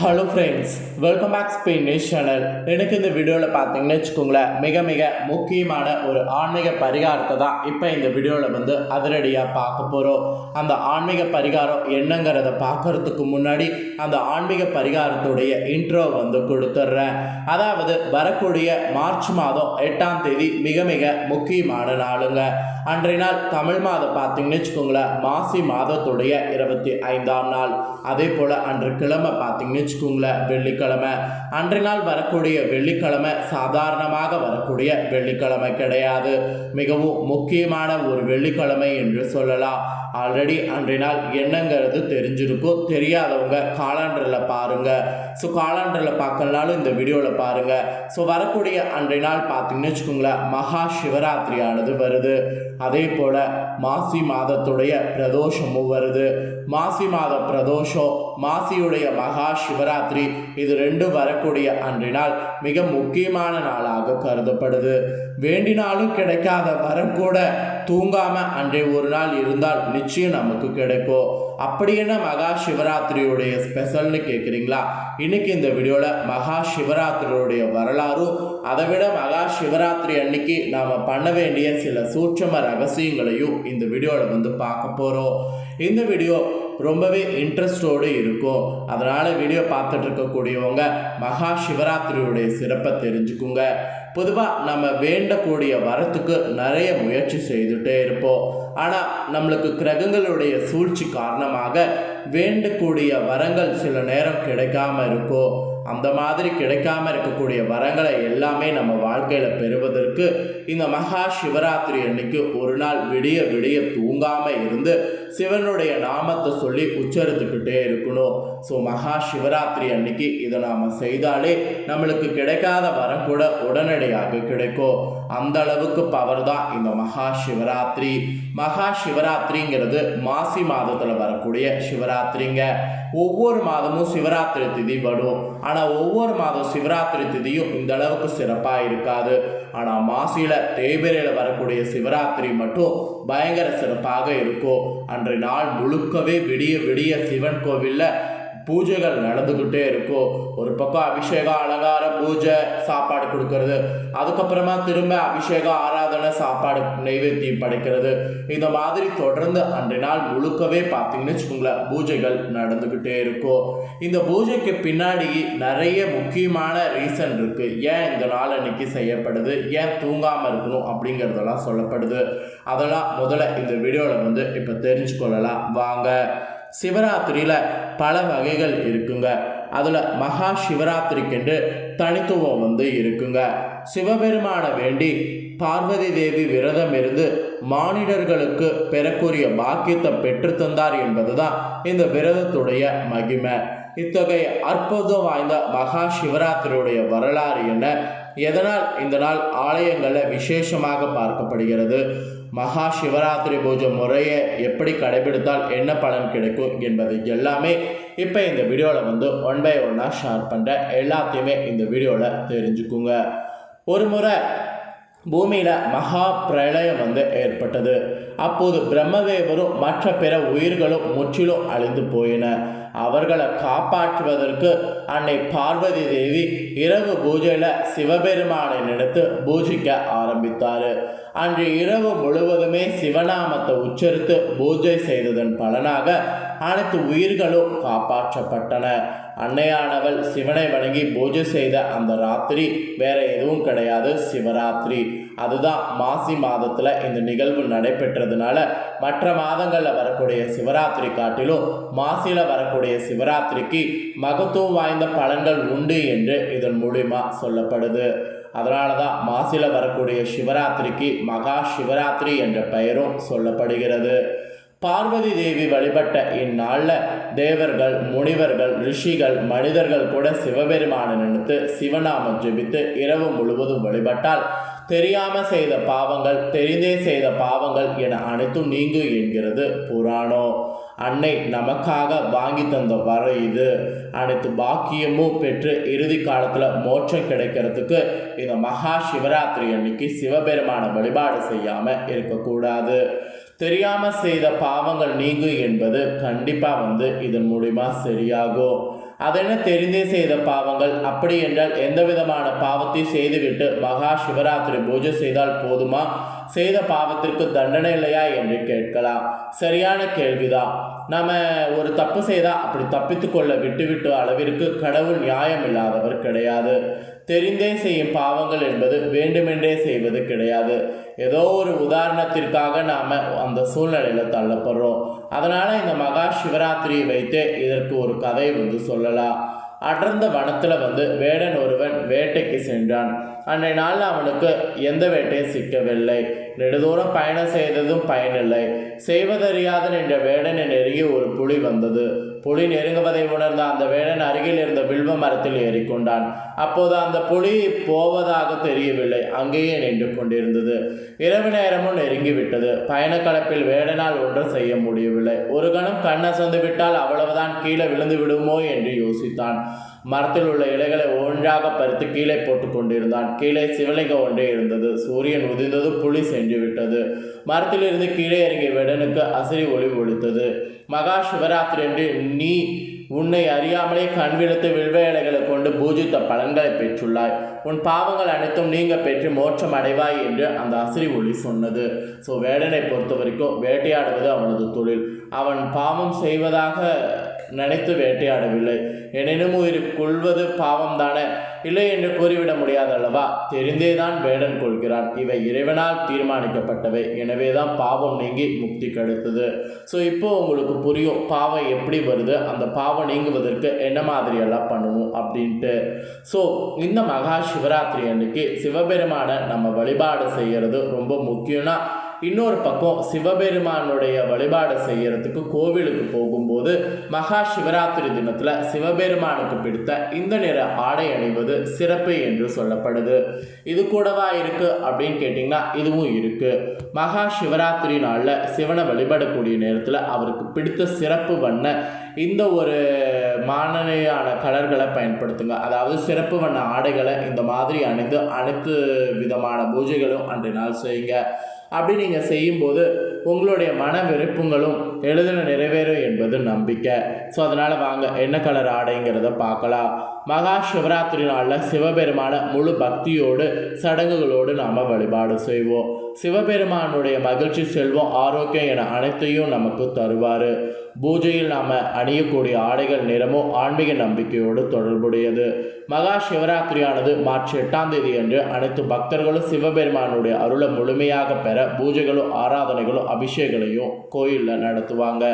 Hello friends welcome back Spain news channel எனக்கு இந்த வீடியோவில் பார்த்தீங்கன்னு வச்சுக்கோங்களேன் மிக மிக முக்கியமான ஒரு ஆன்மீக பரிகாரத்தை தான் இப்போ இந்த வீடியோவில் வந்து அதிரடியாக பார்க்க போகிறோம் அந்த ஆன்மீக பரிகாரம் என்னங்கிறத பார்க்கறதுக்கு முன்னாடி அந்த ஆன்மீக பரிகாரத்துடைய இன்ட்ரோ வந்து கொடுத்துட்றேன். அதாவது வரக்கூடிய மார்ச் மாதம் எட்டாம் தேதி மிக மிக முக்கியமான நாளுங்க. அன்றைய நாள் தமிழ் மாதம் பார்த்தீங்கன்னு வச்சுக்கோங்களேன் மாசி மாதத்துடைய இருபத்தி ஐந்தாம் நாள். அதே போல் அன்று கிழமை பார்த்தீங்கன்னு வச்சுக்கோங்களேன் வெள்ளிக்கிழமை. அன்றைய நாள் வரக்கூடிய வெள்ளிக்கிழமை சாதாரணமாக வரக்கூடிய வெள்ளிக்கிழமை கிடையாது. மிகவும் முக்கியமான ஒரு வெள்ளிக்கிழமை என்று சொல்லலாம். ஆல்ரெடி அன்றைய நாள் என்னங்கிறது தெரிஞ்சிருக்கும். தெரியாதவங்க காலாண்டரில் பாருங்கள் ஸோ காலாண்டரில் பார்க்கலனாலும் இந்த வீடியோவில் பாருங்கள் ஸோ வரக்கூடிய அன்றைய நாள் பார்த்தீங்கன்னு வச்சுக்கோங்களேன் மகா சிவராத்திரியானது வருது. அதே போல் மாசி மாதத்துடைய பிரதோஷமும் வருது. மாசி மாத பிரதோஷம் மாசியுடைய மகா சிவராத்திரி இது ரெண்டும் வரக்கூடிய அன்றைய நாள் மிக முக்கியமான நாளாக கருதப்படுது. வேண்டினாலும் கிடைக்காத வரம் கூட தூங்காமல் அன்றைய ஒரு நாள் இருந்தால் நிச்சயம் நமக்கு கிடைக்கும். அப்படி என்ன மகா சிவராத்திரியுடைய ஸ்பெஷல்னு கேட்குறீங்களா இன்னைக்கு இந்த வீடியோவில் மகா சிவராத்திரியுடைய வரலாறும் அதை விட மகா சிவராத்திரி அன்னைக்கு நாம் பண்ண வேண்டிய சில சூட்சம ரகசியங்களையும் இந்த வீடியோவில் வந்து பார்க்க போகிறோம் இந்த வீடியோ ரொம்பவே இன்ட்ரெஸ்டோடு இருக்கும். அதனால் வீடியோ பார்த்துட்டு இருக்கக்கூடியவங்க மகா சிவராத்திரியுடைய சிறப்பை தெரிஞ்சுக்குங்க. பொதுவாக நம்ம வேண்டக்கூடிய வரத்துக்கு நிறைய முயற்சி செய்துட்டே இருப்போம். ஆனால் நம்மளுக்கு கிரகங்களுடைய சூழ்ச்சி காரணமாக வேண்டக்கூடிய வரங்கள் சில நேரம் கிடைக்காம இருக்கும். அந்த மாதிரி கிடைக்காம இருக்கக்கூடிய வரங்களை எல்லாமே நம்ம வாழ்க்கையில் பெறுவதற்கு இந்த மகா சிவராத்திரி அன்னைக்கு ஒரு நாள் விடிய விடிய தூங்காமல் இருந்து சிவனுடைய நாமத்தை சொல்லி உச்சரித்துக்கிட்டே இருக்கணும். ஸோ மகா சிவராத்திரி அன்னைக்கு இதை நாம் செய்தாலே நம்மளுக்கு கிடைக்காத வரம் கூட உடனடியாக கிடைக்கும். அந்த அளவுக்கு பவர் தான் இந்த மகா சிவராத்திரி. மகா சிவராத்திரிங்கிறது மாசி மாதத்தில் வரக்கூடிய சிவராத்திரிங்க. ஒவ்வொரு மாதமும் சிவராத்திரி திதி வரும். ஆனால் ஒவ்வொரு மாதம் சிவராத்திரி திதியும் இந்த அளவுக்கு சிறப்பாக இருக்காது. ஆனால் மாசியில் தேய்பிரையில் வரக்கூடிய சிவராத்திரி மட்டும் பயங்கர சிறப்பாக இருக்கும். அன்றைய நாள் முழுக்கவே விடிய விடிய சிவன் கோவிலில் பூஜைகள் நடந்துக்கிட்டே இருக்கும் ஒரு பக்கம் அபிஷேகம் அலங்கார பூஜை சாப்பாடு கொடுக்கறது. அதுக்கப்புறமா திரும்ப அபிஷேகம் ஆராதனை சாப்பாடு நைவேத்தியம் படைக்கிறது. இந்த மாதிரி தொடர்ந்து அன்றைய நாள் முழுக்கவே பார்த்தீங்கன்னு வச்சுக்கோங்களேன் பூஜைகள் நடந்துக்கிட்டே இருக்கும். இந்த பூஜைக்கு பின்னாடி நிறைய முக்கியமான ரீசன் இருக்குது ஏன் இந்த நாள் அன்னைக்கு செய்யப்படுது? ஏன் தூங்காமல் இருக்கணும் அப்படிங்கிறதெல்லாம் சொல்லப்படுது. அதெல்லாம் முதல்ல இந்த வீடியோவில் வந்து இப்போ தெரிஞ்சுக்கொள்ளலாம். வாங்க. சிவராத்திரியில் பல வகைகள் இருக்குங்க. அதில் மகா சிவராத்திரிக்கென்று தனித்துவம் வந்து இருக்குங்க. சிவபெருமானை வேண்டி பார்வதி தேவி விரதம் இருந்து மானிடர்களுக்கு பெறக்கூடிய பாக்கியத்தை பெற்றுத்தந்தார் என்பதுதான் இந்த விரதத்துடைய மகிமை. இத்தகைய அற்புதம் வாய்ந்த மகா சிவராத்திரியுடைய வரலாறு என்ன? எதனால் இந்த நாள் ஆலயங்களில் விசேஷமாக பார்க்கப்படுகிறது? மகா சிவராத்திரி பூஜை முறையை எப்படி கடைபிடித்தால் என்ன பலன் கிடைக்கும் என்பது எல்லாமே இப்போ இந்த வீடியோவில் வந்து ஒன் பை ஒன்னாக ஷேர் பண்ணுறேன் எல்லாத்தையுமே இந்த வீடியோவில் தெரிஞ்சுக்குங்க. ஒரு முறை பூமியில் மகா பிரளயம் வந்து ஏற்பட்டது. அப்போது பிரம்மதேவரும் மற்ற பிற உயிர்களும் முற்றிலும் அழிந்து போயின. அவர்களை காப்பாற்றுவதற்கு அன்னை பார்வதி தேவி இரவு பூஜையில் சிவபெருமானை நினைத்து பூஜிக்க ஆரம்பித்தார் ஆரம்பித்தார். அன்று இரவு முழுவதுமே சிவநாமத்தை உச்சரித்து பூஜை செய்ததன் பலனாக அனைத்து உயிர்களும் காப்பாற்றப்பட்டன. அன்னையானவள் சிவனை வணங்கி பூஜை செய்த அந்த ராத்திரி வேற எதுவும் கிடையாது சிவராத்திரி. அதுதான் மாசி மாதத்தில் இந்த நிகழ்வு நடைபெற்றதுனால மற்ற மாதங்களில் வரக்கூடிய சிவராத்திரி காட்டிலும் மாசியில் வரக்கூடிய சிவராத்திரிக்கு மகத்துவம் வாய்ந்த பலன்கள் உண்டு என்று இதன் மூலிமா சொல்லப்படுது. அதனால தான் மாசியில் வரக்கூடிய சிவராத்திரிக்கு மகா சிவராத்திரி என்ற பெயரும் சொல்லப்படுகிறது. பார்வதி தேவி வழிபட்ட இந்நாளில் தேவர்கள் முனிவர்கள் ரிஷிகள் மனிதர்கள் கூட சிவபெருமானை நினைத்து சிவநாமம் ஜெபித்து இரவு முழுவதும் வழிபட்டால் தெரியாமல் செய்த பாவங்கள் தெரிந்தே செய்த பாவங்கள் என அனைத்தும் நீங்கும் என்கிறது புராணம். அன்னை நமக்காக வாங்கி தந்த வர இது. அனைத்து பாக்கியமும் பெற்று இறுதி காலத்தில் மோட்சம் கிடைக்கிறதுக்கு இந்த மகா சிவராத்திரி அன்னைக்கு சிவபெருமான வழிபாடு செய்யாமல் இருக்கக்கூடாது. தெரியாமல் செய்த பாவங்கள் நீங்கும் என்பது கண்டிப்பாக வந்து இதன் மூலிமா சரியாகும். அதென்ன தெரிந்தே செய்த பாவங்கள் அப்படி என்றால் எந்த விதமான பாவத்தை செய்துவிட்டு மகா சிவராத்திரி பூஜை செய்தால் போதுமா? செய்த பாவத்திற்கு தண்டனை இல்லையா என்று கேட்கலாம். சரியான கேள்விதான். நம்ம ஒரு தப்பு செய்தால் அப்படி தப்பித்து கொள்ள விட்டுவிட்டு அளவிற்கு கடவுள் நியாயம் இல்லாதவர் கிடையாது. தெரிந்தே செய்யும் பாவங்கள் என்பது வேண்டுமென்றே செய்வது கிடையாது. ஏதோ ஒரு உதாரணத்திற்காக நாம் அந்த சூழ்நிலையில் தள்ளப்படுறோம். அதனால் இந்த மகா சிவராத்திரியை வைத்து இதற்கு ஒரு கதை வந்து சொல்லலாம். அடர்ந்த வனத்தில் வந்து வேடன் ஒருவன் வேட்டைக்கு சென்றான். அன்றைய நாளில் அவனுக்கு எந்த வேட்டையும் சிக்கவில்லை. நெடுதூரம் பயணம் செய்ததும் பயனில்லை. செய்வதறியாத நின்ற வேடனை நெருங்கி ஒரு புலி வந்தது. புலி நெருங்குவதை உணர்ந்த அந்த வேடன் அருகில் இருந்த வில்வ மரத்தில் ஏறிக்கொண்டான். அப்போது அந்த புலி போவதாக தெரியவில்லை. அங்கேயே நின்று கொண்டிருந்தது. இரவு நேரமும் நெருங்கிவிட்டது. பயணக்கலப்பில் வேடனால் ஒன்றும் செய்ய முடியவில்லை. ஒரு கணம் கண்ணசந்து விட்டால் அவ்வளவுதான் கீழே விழுந்து விடுமோ என்று யோசித்தான். மரத்தில் உள்ள இலைகளை ஒன்றாக பறித்து கீழே போட்டு கொண்டிருந்தான். கீழே சிவலிங்கம் ஒன்றே இருந்தது. சூரியன் உதிர்ந்தது புலி சென்று விட்டது மரத்திலிருந்து கீழே இறங்கிய வேடனுக்கு அசிரி ஒளி ஒழித்தது மகா சிவராத்திரி என்று நீ உன்னை அறியாமலே கண் விழுத்து வில்வ இலைகளை கொண்டு பூஜித்த பலன்களை பெற்றுள்ளாய். உன் பாவங்கள் அனைத்தும் நீங்க பெற்று மோட்சம் அடைவாய் என்று அந்த அசிரி ஒளி சொன்னது. ஸோ வேடனை பொறுத்த வரைக்கும் வேட்டையாடுவது அவனது தொழில். அவன் பாவம் செய்வதாக நினைத்து வேட்டையாடவில்லை. எனினும் உயிர் கொள்வது பாவம் தானே இல்லை என்று கூறிவிட முடியாதல்லவா? தெரிந்தேதான் வேடன் கொள்கிறான். இவை இறைவனால் தீர்மானிக்கப்பட்டவை. எனவே தான் பாவம் நீங்கி முக்தி கிடைத்தது. ஸோ இப்போ உங்களுக்கு புரியும் பாவம் எப்படி வருது? அந்த பாவம் நீங்குவதற்கு என்ன மாதிரியெல்லாம் பண்ணணும் அப்படின்ட்டு. ஸோ இந்த மகா சிவராத்திரி அன்னைக்கு சிவபெருமானை நம்ம வழிபாடு செய்கிறது ரொம்ப முக்கியம்னா இன்னொரு பக்கம் சிவபெருமானுடைய வழிபாடு செய்யறதுக்கு கோவிலுக்கு போகும்போது மகா சிவராத்திரி தினத்தில் சிவபெருமானுக்கு பிடித்த இந்த நிற ஆடை அணிவது சிறப்பு என்று சொல்லப்படுது. இது கூடவா இருக்கு அப்படின்னு கேட்டிங்கன்னா இதுவும் இருக்கு. மகா சிவராத்திரி நாளில் சிவனை வழிபடக்கூடிய நேரத்தில் அவருக்கு பிடித்த சிறப்பு வண்ண இந்த ஒரு மானனையான கலர்களை பயன்படுத்துங்க. அதாவது சிறப்பு வண்ண ஆடைகளை இந்த மாதிரி அணிந்து அனைத்து விதமான பூஜைகளும் அன்றைய நாள் செய்யுங்க. அப்படி நீங்கள் செய்யும்போது உங்களுடைய மன விருப்பங்களும் எளிதில் நிறைவேறும் என்பது நம்பிக்கை. ஸோ அதனால் வாங்க என்ன கலர் ஆடைங்கிறத பார்க்கலாம். மகா சிவராத்திரி நாளில் சிவபெருமான முழு பக்தியோடு சடங்குகளோடு நாம் வழிபாடு செய்வோம். சிவபெருமானுடைய மகிழ்ச்சி செல்வம் ஆரோக்கியம் என அனைத்தையும் நமக்கு தருவார். பூஜையில் நாம் அணியக்கூடிய ஆடைகள் நிறமும் ஆன்மீக நம்பிக்கையோடு தொடர்புடையது. மகா சிவராத்திரியானது மார்ச் எட்டாம் தேதி அன்று அனைத்து பக்தர்களும் சிவபெருமானுடைய அருளை முழுமையாக பெற பூஜைகளும் ஆராதனைகளும் அபிஷேகங்களையும் கோயிலில் நடத்துவாங்க.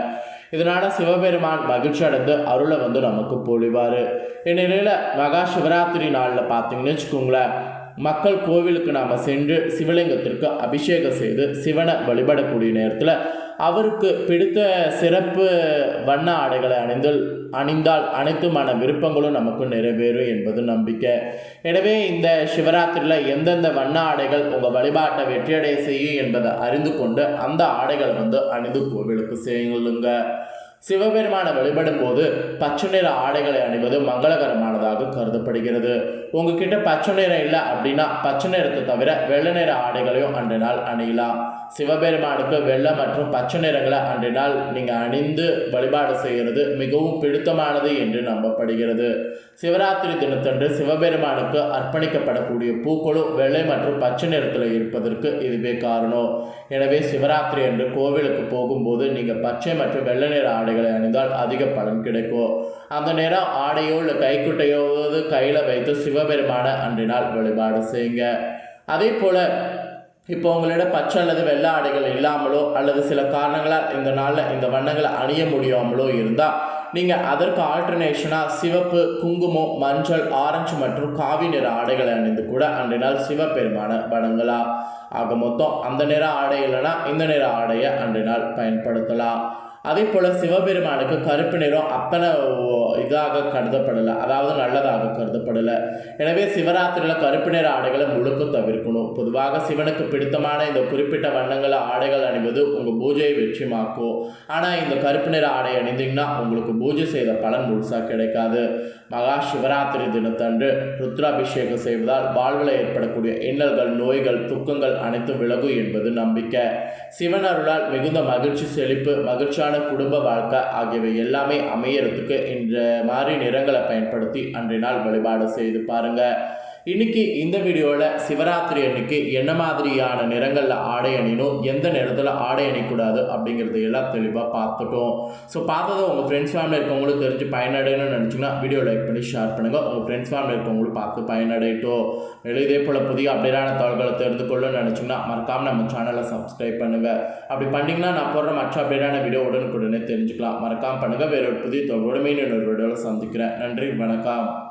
இதனால் சிவபெருமான் மகிழ்ச்சி அடைந்து அருளை வந்து நமக்கு பொழிவார். இந்நிலையில் மகா சிவராத்திரி நாளில் பார்த்தீங்கன்னு வச்சுக்கோங்களேன் மக்கள் கோவிலுக்கு நாம் சென்று சிவலிங்கத்திற்கு அபிஷேகம் செய்து சிவனை வழிபடக்கூடிய நேரத்தில் அவருக்கு பிடித்த சிறப்பு வண்ண ஆடைகளை அணிந்தல் அணிந்தால் அனைத்துமான விருப்பங்களும் நமக்கு நிறைவேறும் என்பது நம்பிக்கை. எனவே இந்த சிவராத்திரியில் எந்தெந்த வண்ண ஆடைகள் உங்கள் வழிபாட்டை வெற்றியடைய செய்யும் என்பதை அறிந்து கொண்டு அந்த ஆடைகளை வந்து அணிந்து கோவிலுக்கு செய்யுங்க சிவபெருமானை வழிபடும் போது பச்சை நிற ஆடைகளை அணிவது மங்களகரமானதாக கருதப்படுகிறது. உங்ககிட்ட பச்சை நிறம் இல்லை அப்படின்னா பச்சை நிறத்தை தவிர வெள்ளை நிற ஆடைகளையும் அன்று நாள் அணியலாம். சிவபெருமானுக்கு வெள்ளை மற்றும் பச்சை நிறங்களை அன்று நாள் நீங்கள் அணிந்து வழிபாடு செய்கிறது மிகவும் பிடித்தமானது என்று நம்பப்படுகிறது. சிவராத்திரி தினத்தன்று சிவபெருமானுக்கு அர்ப்பணிக்கப்படக்கூடிய பூக்களும் வெள்ளை மற்றும் பச்சை நிறத்தில் இருப்பதற்கு இதுவே காரணம். எனவே சிவராத்திரி அன்று கோவிலுக்கு போகும்போது நீங்கள் பச்சை மற்றும் வெள்ளை நிற ஆடைகளை அணிந்தால் அதிக பலன் கிடைக்கும். அந்த நேரம் ஆடையோ இல்லை கைக்குட்டையோ கையில் வைத்து சிவபெருமானை அன்றினால் வழிபாடு செய்யுங்க. அதே போல் இப்போ உங்களிடம் பச்சை அல்லது வெள்ளை ஆடைகள் இல்லாமலோ அல்லது சில காரணங்களால் இந்த நாளில் இந்த வண்ணங்களை அணிய முடியாமலோ இருந்தால் நீங்கள் அதற்கு ஆல்டர்னேஷனாக சிவப்பு குங்குமம் மஞ்சள் ஆரஞ்சு மற்றும் காவி நிற ஆடைகளை அணிந்து கூட அன்றைய நாள் சிவபெருமான வணங்கலாம். ஆக மொத்தம் அந்த நிற ஆடை இல்லைன்னா இந்த நிற ஆடையை அன்றைய நாள் பயன்படுத்தலாம். அதே போல் சிவபெருமானுக்கு கருப்பு நிறம் அத்தனை இதாக கருதப்படலை. அதாவது நல்லதாக கருதப்படலை. எனவே சிவராத்திரியில் கருப்பு நிற ஆடைகளை முழுக்க தவிர்க்கணும். பொதுவாக சிவனுக்கு பிடித்தமான இந்த குறிப்பிட்ட வண்ணங்களை ஆடைகள் அணிவது உங்கள் பூஜையை வெற்றிமாக்கும். ஆனால் இந்த கருப்பு நிற ஆடை அணிந்தீங்கன்னா உங்களுக்கு பூஜை செய்த பலன் முழுசாக கிடைக்காது. மகா சிவராத்திரி தினத்தன்று ருத்ராபிஷேகம் செய்வதால் வாழ்வில் ஏற்படக்கூடிய இன்னல்கள் நோய்கள் துக்கங்கள் அனைத்தும் விலகும் என்பது நம்பிக்கை. சிவன் அருளால் மிகுந்த மகிழ்ச்சி செழிப்பு மகிழ்ச்சியான குடும்ப வாழ்க்கை ஆகியவை எல்லாமே அமையறதுக்கு இந்த மாதிரி நிறங்களை பயன்படுத்தி அன்றைய நாள் வழிபாடு செய்து பாருங்கள் இன்னைக்கு இந்த வீடியோவில் சிவராத்திரி அன்னைக்கு என்ன மாதிரியான நிறங்களில் ஆடை அணியணும் எந்த நேரத்தில் ஆடை அணிக்கூடாது அப்படிங்கிறது எல்லாம் தெளிவாக பார்த்துட்டோம். ஸோ பார்த்ததை உங்கள் ஃப்ரெண்ட்ஸ் ஃபேமிலி இருக்கவங்களுக்கு தெரிஞ்சு பயனடையணும்னு நினச்சிங்கன்னா வீடியோ லைக் பண்ணி ஷேர் பண்ணுங்கள் உங்கள் ஃப்ரெண்ட்ஸ் ஃபேமிலி இருக்கவங்களும் பார்த்து பயனடையட்டும். மேலும் இதே போல் புதிய அப்டேட்டான தகவல்களை தெரிந்து கொள்ளணும்னு நினச்சிங்கன்னா மறக்காமல் நம்ம சேனலை சப்ஸ்கிரைப் பண்ணுங்கள் அப்படி பண்ணிங்கன்னா நான் போடுற மற்ற அப்டேட்டான வீடியோ உடனுக்குடனே தெரிஞ்சுக்கலாம். மறக்காமல் பண்ணுங்கள் வேற ஒரு புதிய தகவலோட மீன் வீடியோவில் சந்திக்கிறேன். நன்றி வணக்கம்.